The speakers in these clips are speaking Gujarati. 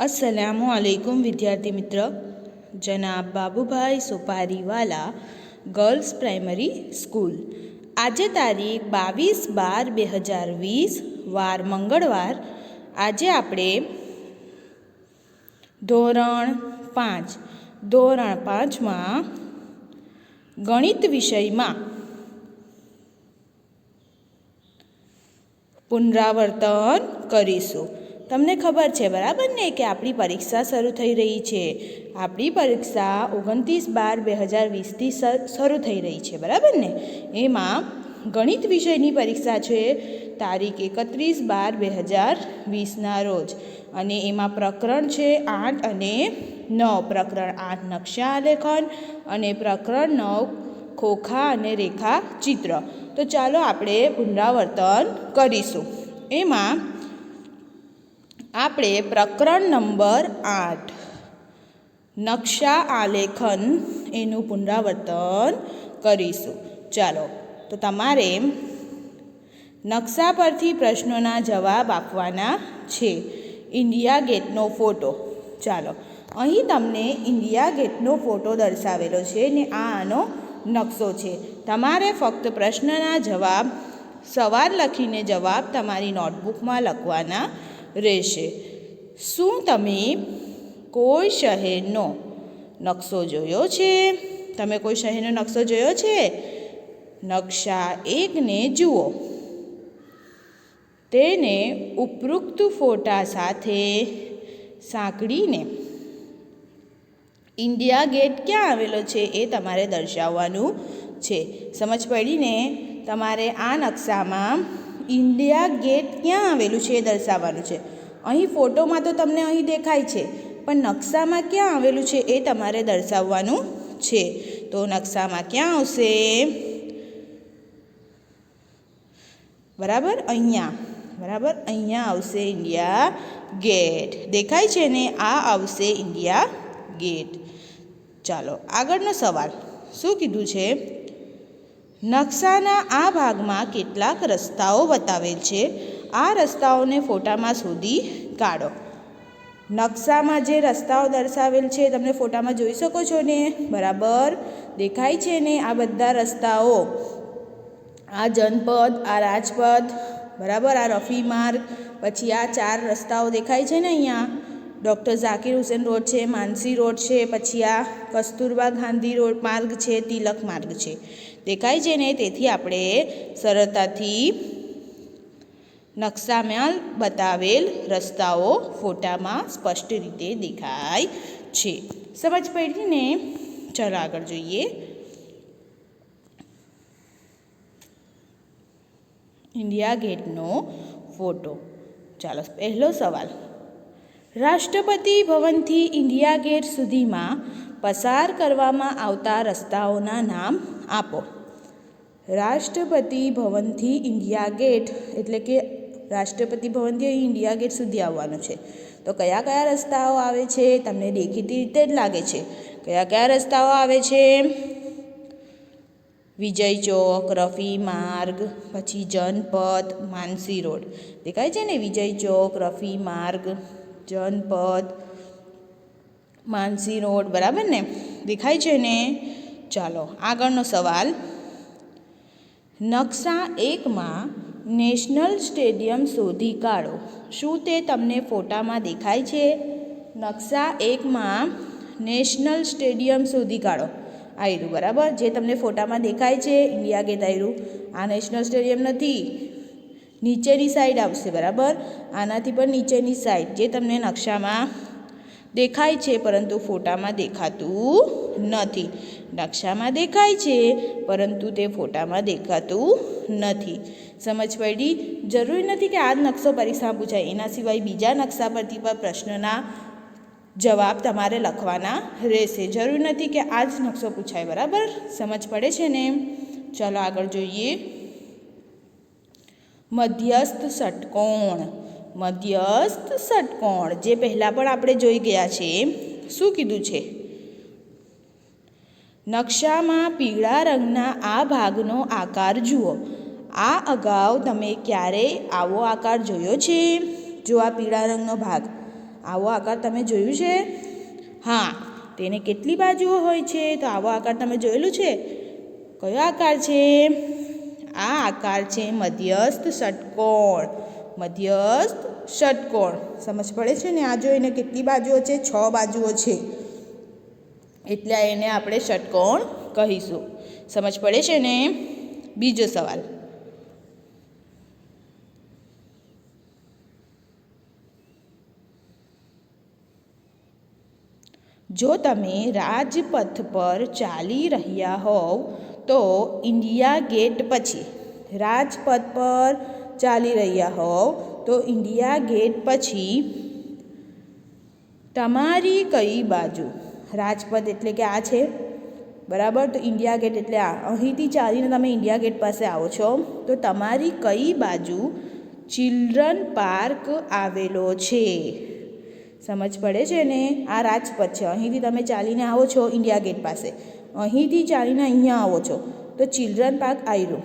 અસલામુ આલેકુમ વિદ્યાર્થી મિત્ર. જનાબ Babubhai Sopariwala girls primary school આજે તારીખ બાવીસ બાર બે હજાર વીસ, વાર મંગળવાર. આજે આપણે ધોરણ પાંચ. ધોરણ પાંચમાં ગણિત વિષયમાં પુનરાવર્તન કરીશું. તમને ખબર છે બરાબર ને કે આપણી પરીક્ષા શરૂ થઈ રહી છે? આપણી પરીક્ષા ઓગણત્રીસ બાર બે હજાર વીસથી શરૂ થઈ રહી છે, બરાબર ને? એમાં ગણિત વિષયની પરીક્ષા છે તારીખ એકત્રીસ બાર બે હજાર વીસના રોજ. અને એમાં પ્રકરણ છે આઠ અને નવ. પ્રકરણ આઠ નકશા આલેખન અને પ્રકરણ નવ ખોખા અને રેખા ચિત્ર તો ચાલો આપણે પુનરાવર્તન કરીશું. એમાં આપણે પ્રકરણ નંબર આઠ. નકશા આલેખન એનું પુનરાવર્તન કરીશું. ચાલો, તો તમારે નકશા પરથી પ્રશ્નોના જવાબ આપવાના છે. ઇન્ડિયા ગેટનો ફોટો. ચાલો, અહીં તમને ઇન્ડિયા ગેટનો ફોટો દર્શાવેલો છે ને આ આનો નકશો છે. તમારે ફક્ત પ્રશ્નના જવાબ, સવાલ લખીને જવાબ તમારી નોટબુકમાં લખવાના રહેશે. શું તમે કોઈ શહેરનો નકશો જોયો છે? તમે કોઈ શહેરનો નકશો જોયો છે? નકશા એકને જુઓ. તેને ઉપરોક્ત ફોટા સાથે સાંકળીને. ઇન્ડિયા ગેટ ક્યાં આવેલો છે એ તમારે દર્શાવવાનું છે. સમજ પડીને તમારે આ નકશામાં ઇન્ડિયા ગેટ ક્યાં આવેલું છે એ દર્શાવવાનું છે. અહીં ફોટોમાં તો તમને અહીં દેખાય છે, પણ નકશામાં ક્યાં આવેલું છે એ તમારે દર્શાવવાનું છે. તો નકશામાં ક્યાં આવશે? બરાબર? અહીંયા. બરાબર? અહીંયા આવશે ઇન્ડિયા ગેટ. દેખાય છે ને? આ આવશે ઇન્ડિયા ગેટ. ચાલો, આગળનો સવાલ. શું કીધું છે? નકશાના આ ભાગમાં કેટલાક રસ્તાઓ બતાવેલ છે. આ રસ્તાઓને ફોટામાં શોધી કાઢો. નકશામાં જે રસ્તાઓ દર્શાવેલ છે, તમને ફોટામાં જોઈ શકો છો ને? બરાબર? દેખાય છે ને આ બધા રસ્તાઓ? આ જનપદ, આ રાજપથ બરાબર? આ રફી માર્ગ, પછી આ ચાર રસ્તાઓ દેખાય છે ને અહીંયા? ડૉક્ટર ઝાકીર હુસેન રોડ છે, માનસી રોડ છે, પછી આ કસ્તુરબા ગાંધી રોડ માર્ગ છે, તિલક માર્ગ છે. દેખાય છે ને? તેથી આપણે સરળતાથી નકશામાં બતાવેલ રસ્તાઓ ફોટામાં સ્પષ્ટ રીતે દેખાય છે. સમજ પડી ને? ચાલો આગળ જોઈએ. ઇન્ડિયા ગેટનો ફોટો. ચાલો, પહેલો સવાલ. રાષ્ટ્રપતિ ભવનથી ઇન્ડિયા ગેટ સુધીમાં પસાર કરવામાં આવતા રસ્તાઓના નામ આપો. રાષ્ટ્રપતિ ભવનથી ઇન્ડિયા ગેટ, એટલે કે રાષ્ટ્રપતિ ભવનથી ઇન્ડિયા ગેટ સુધી આવવાનું છે. તો કયા કયા રસ્તાઓ આવે છે? તમને દેખીતી રીતે જ લાગે છે. કયા કયા રસ્તાઓ આવે છે? વિજય ચોક, રફી માર્ગ, પછી જનપથ, માનસી રોડ. દેખાય છે ને વિજય ચોક, રફી માર્ગ, જનપથ, માનસી રોડ, બરાબર ને? દેખાય છે ને? ચાલો, આગળનો સવાલ. નકશા એકમાં નેશનલ સ્ટેડિયમ શોધી કાઢો. શું તે તમને ફોટામાં દેખાય છે? નકશા એકમાં નેશનલ સ્ટેડિયમ શોધી કાઢો. આયરું, બરાબર? જે તમને ફોટામાં દેખાય છે, ઇન્ડિયા ગેટ આયરું. આ નેશનલ સ્ટેડિયમ નથી. નીચેની સાઈડ આવશે, બરાબર? આનાથી પણ નીચેની સાઈડ જે તમને નકશામાં દેખાય છે, પરંતુ ફોટામાં દેખાતું નથી. નકશામાં દેખાય છે, પરંતુ તે ફોટામાં દેખાતું નથી. સમજ પડી? જરૂરી નથી કે આ જ નકશો પરીક્ષામાં પૂછાય એના સિવાય બીજા નકશા પરથી પણ પ્રશ્નના જવાબ તમારે લખવાના રહેશે. જરૂર નથી કે આ જ નકશો પૂછાય, બરાબર? સમજ પડે છે ને? ચાલો આગળ જોઈએ. મધ્યસ્થ ષટકોણ. મધ્યસ્થ ષટકોણ. જે પહેલાં પણ આપણે જોઈ ગયા છે. શું કીધું છે? નકશામાં પીળા રંગના આ ભાગનો આકાર જુઓ. આ અગાઉ તમે ક્યારેય આવો આકાર જોયો છે? જો આ પીળા રંગનો ભાગ. આવો આકાર તમે જોયું છે? હા, તેને કેટલી બાજુઓ હોય છે? તો આવો આકાર તમે જોયેલું છે? કયો આકાર છે? આ આકાર છે મધ્યસ્થ ષટકોણ. મધ્યસ્થ ષટકોણ. સમજ પડે છે ને? આ જોઈને કેટલી બાજુઓ છે? છ બાજુઓ છે. એટલે એને આપણે ષટકોણ કહીશું. સમજ પડે છે ને? બીજો સવાલ. જો તમે રાજપથ પર ચાલી રહ્યા હોવ, તો ઇન્ડિયા ગેટ પછી, રાજપથ પર ચાલી રહ્યા હોવ, તો ઇન્ડિયા ગેટ પછી તમારી કઈ બાજુ? રાજપથ એટલે કે આ છે. બરાબર? તો ઇન્ડિયા ગેટ એટલે આ. અહીંથી ચાલીને તમે ઇન્ડિયા ગેટ પાસે આવો છો. તો તમારી કઈ બાજુ ચિલ્ડ્રન પાર્ક આવેલો છે? સમજ પડે છે ને આ રાજપથ છે. અહીંથી તમે ચાલીને આવો છો ઇન્ડિયા ગેટ પાસે. અહીંથી ચાલીને અહીંયા આવો છો. તો ચિલ્ડ્રન પાર્ક આવ્યું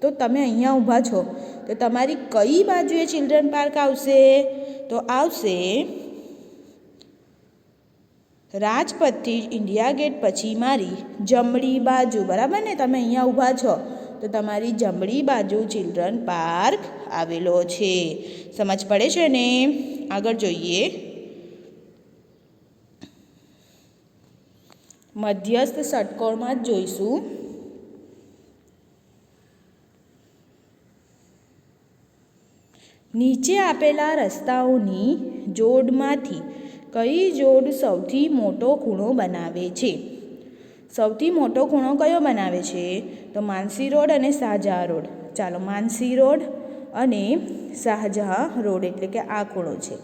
તો તમે અહીંયા ઊભા છો. તો તમારી કઈ બાજુએ ચિલ્ડ્રન પાર્ક આવશે? તો આવશે રાજપથથી ઇન્ડિયા ગેટ પછી મારી જમણી બાજુ, બરાબર ને? તમે અહીંયા ઊભા છો. તો તમારી જમણી બાજુ ચિલ્ડ્રન પાર્ક આવેલો છે. સમજ પડે છે ને? આગળ જોઈએ. મધ્યસ્થ ષટકોણમાં જ જોઈશું. નીચે આપેલા રસ્તાઓની જોડમાંથી કઈ જોડ સૌથી મોટો ખૂણો બનાવે છે? સૌથી મોટો ખૂણો કયો બનાવે છે? તો માનસી રોડ અને શાહજહા રોડ. ચાલો માનસી રોડ અને શાહજહાં રોડ એટલે કે આ ખૂણો છે.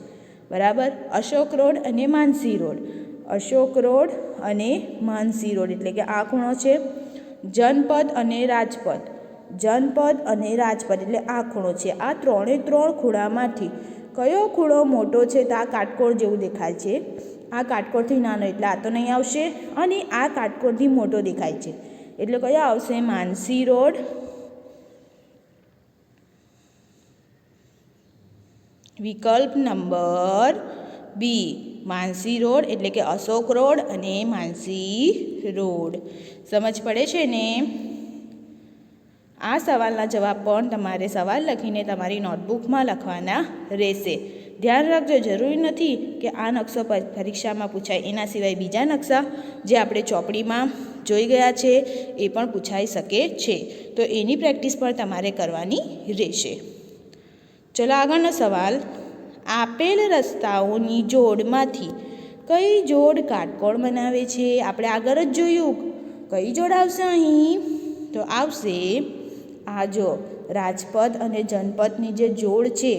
બરાબર? અશોક રોડ અને માનસી રોડ. અશોક રોડ અને માનસી રોડ એટલે કે આ ખૂણો છે. જનપદ અને રાજપથ જનપદ અને રાજપથ એટલે આ ખૂણો છે. આ ત્રણે ત્રણ ખૂણામાંથી કયો ખૂણો મોટો છે તો આ કાટકોળ જેવું દેખાય છે. આ કાટકોળથી નાનો એટલે આ તો નહીં આવશે અને આ કાટકોળથી મોટો દેખાય છે. એટલે કયો આવશે? માનસી રોડ. વિકલ્પ નંબર બી, માનસી રોડ એટલે કે અશોક રોડ અને માનસી રોડ. સમજ પડે છે ને? આ સવાલના જવાબ પણ તમારે સવાલ લખીને તમારી નોટબુકમાં લખવાના રહેશે. ધ્યાન રાખજો, જરૂરી નથી કે આ નકશો પરીક્ષામાં પૂછાય. એના સિવાય બીજા નકશા જે આપણે ચોપડીમાં જોઈ ગયા છે, એ પણ પૂછાઈ શકે છે. તો એની પ્રેક્ટિસ પણ તમારે કરવાની રહેશે. ચલો આગળનો સવાલ. આપેલ રસ્તાઓની જોડમાંથી કઈ જોડ કાટકોણ બનાવે છે? આપણે આગળ જ જોયું. કઈ જોડ આવશે અહીં? તો આવશે આ જો રાજપથ અને જનપદની જે જોડ છે,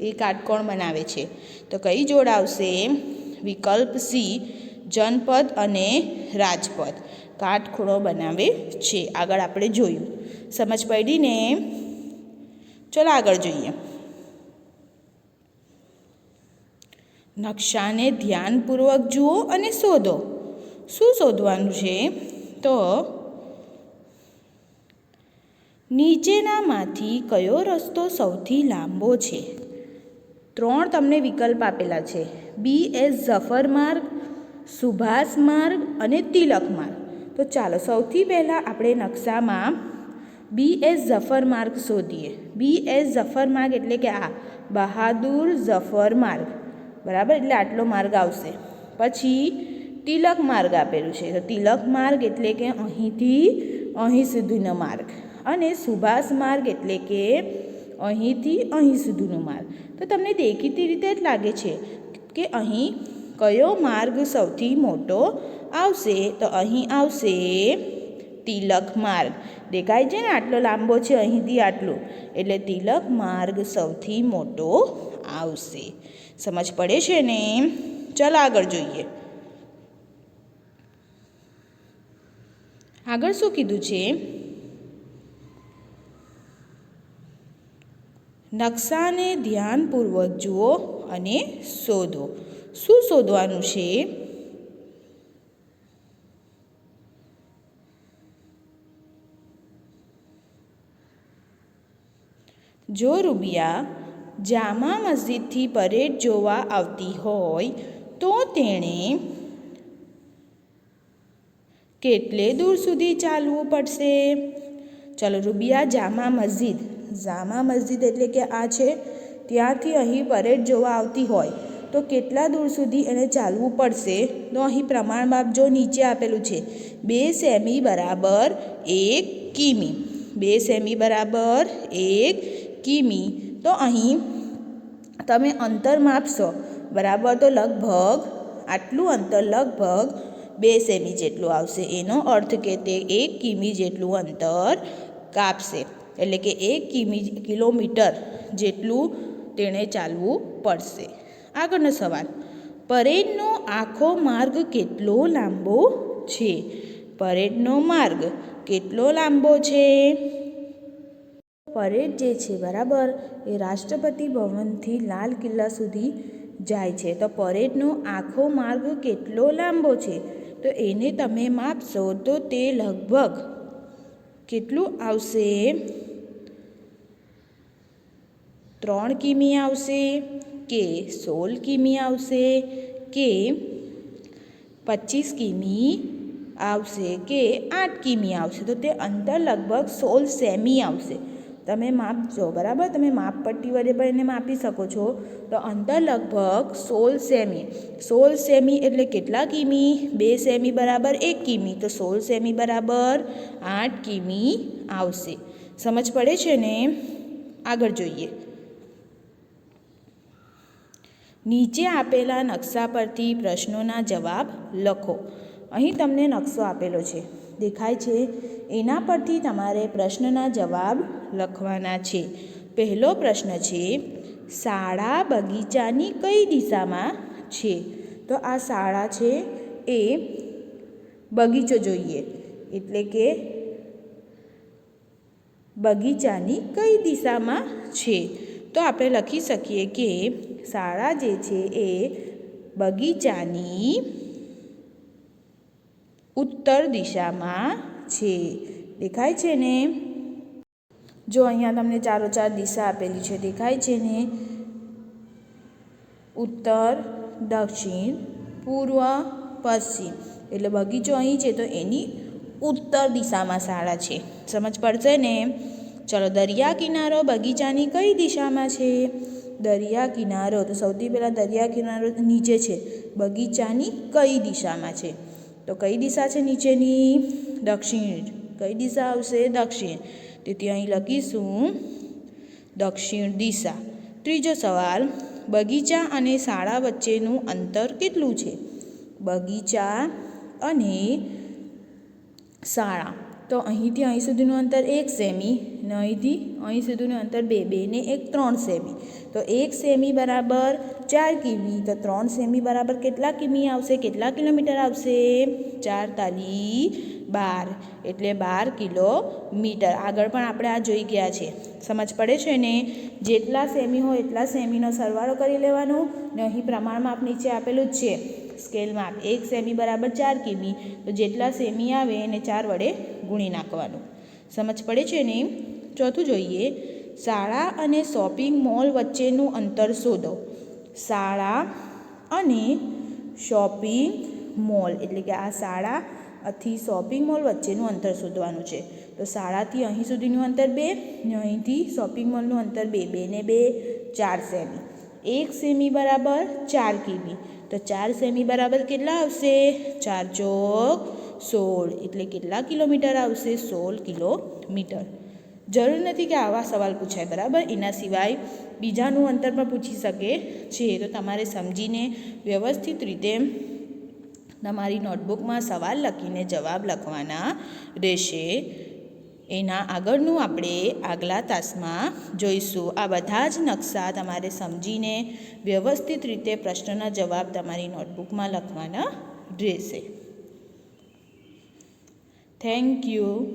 એ કાટકોણ બનાવે છે. તો કઈ જોડ આવશે? વિકલ્પ સી, જનપદ અને રાજપથ કાટખૂણો બનાવે છે. આગળ આપણે જોયું. સમજ પડી ને ચલો આગળ જોઈએ. નકશાને ધ્યાનપૂર્વક જુઓ અને શોધો. શું શોધવાનું છે? તો નીચેનામાંથી કયો રસ્તો સૌથી લાંબો છે? ત્રણ તમને વિકલ્પ આપેલા છે. બી એસ ઝફર માર્ગ, સુભાષ માર્ગ અને તિલક માર્ગ. તો ચાલો, સૌથી પહેલાં આપણે નકશામાં બી એસ ઝફર માર્ગ શોધીએ. બી એસ ઝફર માર્ગ એટલે કે આ, બહાદુર ઝફર માર્ગ. બરાબર? એટલે આટલો માર્ગ આવશે. પછી તિલક માર્ગ આપેલું છે. તો તિલક માર્ગ એટલે કે અહીંથી અહીં સુધીનો માર્ગ. અને સુભાષ માર્ગ એટલે કે અહીંથી અહીં સુધીનો માર્ગ. તો તમને દેખીતી રીતે જ લાગે છે કે અહીં કયો માર્ગ સૌથી મોટો આવશે? તો અહીં આવશે તિલક માર્ગ. દેખાય છે ને આટલો લાંબો છે, અહીંથી આટલો? એટલે તિલક માર્ગ સૌથી મોટો આવશે. સમજ પડે છે ને? ચાલો આગળ જોઈએ. આગળ શું કીધું છે? નકશાને ધ્યાનપૂર્વક જુઓ અને શોધો. શું શોધવાનું છે? જો રૂબિયા જામા મસ્જિદથી પરેડ જોવા આવતી હોય, તો તેણે કેટલે દૂર સુધી ચાલવું પડશે? ચલો રૂબિયા જામા મસ્જિદ. જામા મસ્જિદ એટલે કે આ છે, ત્યાંથી અહીં પરેડ જોવા આવતી હોય. તો કેટલા દૂર સુધી એને ચાલવું પડશે? તો અહીં પ્રમાણ માપ જો નીચે આપેલું છે. બે સેમી બરાબર એક કિમી. બે સેમી બરાબર એક કિમી. તો અહીં તમે અંતર માપશો. બરાબર તો લગભગ, આટલું અંતર લગભગ બે સેમી જેટલું આવશે. એનો અર્થ કે તે એક કિમી જેટલું અંતર કાપશે. એટલે કે એક કિમી, કિલોમીટર જેટલું તેણે ચાલવું પડશે. આગળનો સવાલ. પરેડનો આખો માર્ગ કેટલો લાંબો છે? પરેડનો માર્ગ કેટલો લાંબો છે? પરેડ જે છે, બરાબર, એ રાષ્ટ્રપતિ ભવનથી લાલ કિલ્લા સુધી જાય છે. તો પરેડનો આખો માર્ગ કેટલો લાંબો છે? તો એને તમે માપશો. તો તે લગભગ કેટલું આવશે? ત્રણ કિમી આવશે કે સોળ કિમી આવશે કે પચીસ કિમી આવશે કે આઠ કિમી આવશે? તો તે અંતર લગભગ સોળ સેમી આવશે. તમે માપજો બરાબર? તમે માપપટ્ટી વડે પણ એને માપી શકો છો. તો અંતર લગભગ સોળ સેમી. સોળ સેમી એટલે કેટલા કિમી? બે સેમી બરાબર એક કિમી. તો સોળ સેમી બરાબર આઠ કિમી આવશે. સમજ પડે છે ને? આગળ જોઈએ. નીચે આપેલા નકશા પરથી પ્રશ્નોના જવાબ લખો. અહીં તમને નકશો આપેલો છે. દેખાય છે. એના પરથી તમારે પ્રશ્નના જવાબ લખવાના છે. પહેલો પ્રશ્ન છે, શાળા બગીચાની કઈ દિશામાં છે? તો આ શાળા છે એ બગીચો જોઈએ. એટલે કે બગીચાની કઈ દિશામાં છે? તો આપણે લખી શકીએ કે શાળા જે છે એ બગીચાની ઉત્તર દિશામાં છે. દેખાય છે ને? જો અહીંયા તમને ચારો ચાર દિશા આપેલી છે, દેખાય છે ને? ઉત્તર, દક્ષિણ, પૂર્વ, પશ્ચિમ. એટલે બગીચો અહીં છે તો એની ઉત્તર દિશામાં શાળા છે. સમજ પડશે ને? ચલો, દરિયા કિનારો બગીચાની કઈ દિશામાં છે? દરિયા કિનારો, તો સૌથી પહેલાં દરિયા કિનારો નીચે છે. બગીચાની કઈ દિશામાં છે? તો કઈ દિશા છે નીચેની? દક્ષિણ. કઈ દિશા આવશે? દક્ષિણ. તેથી અહીં લખીશું. દક્ષિણ દિશા. ત્રીજો સવાલ, બગીચા અને શાળા વચ્ચેનું અંતર કેટલું છે? બગીચા અને શાળા. તો અહીંથી અહીં સુધીનું અંતર એક સેમી અહીંથી અહીં સુધીનું અંતર બે બે ને એક ત્રણ સેમી. તો એક સેમી બરાબર ચાર કિમી. તો ત્રણ સેમી બરાબર કેટલા કિમી આવશે? કેટલા કિલોમીટર આવશે? ચાર તાલી બાર. એટલે બાર કિલોમીટર. આગળ પણ આપણે આ જોઈ ગયા છે. સમજ પડે છે ને? જેટલા સેમી હોય એટલા સેમીનો સરવાળો કરી લેવાનો. ને અહીં પ્રમાણમાં આપ નીચે આપેલું જ છે. સ્કેલમાં એક સેમી બરાબર ચાર કિમી. તો જેટલા સેમી આવે એને ચાર વડે ગુણી નાખવાનું. સમજ પડે છે ને? ચોથું જોઈએ. શાળા અને શોપિંગ મોલ વચ્ચેનું અંતર શોધો. શાળા અને શોપિંગ મોલ, એટલે કે આ શાળા થી શોપિંગ મોલ વચ્ચેનું અંતર શોધવાનું છે. તો શાળાથી અહીં સુધીનું અંતર બે ને અહીંથી શોપિંગ મોલનું અંતર બે બે ને બે, ચાર સેમી. એક સેમી બરાબર ચાર કિમી. તો ચાર સેમી બરાબર કેટલા આવશે? ચાર ચોક સોળ. એટલે કેટલા કિલોમીટર આવશે? સોળ કિલોમીટર. જરૂર નથી કે આવા સવાલ પૂછાય, બરાબર? એના સિવાય બીજાનું અંતર પણ પૂછી શકે છે. તો તમારે સમજીને વ્યવસ્થિત રીતે તમારી નોટબુકમાં સવાલ લખીને જવાબ લખવાના રહેશે. એના આગળનું આપણે આગલા તાસમાં જોઈશું. આ બધા જ નકશા તમારે સમજીને વ્યવસ્થિત રીતે પ્રશ્નના જવાબ તમારી નોટબુકમાં લખવાના રહેશે. Thank you.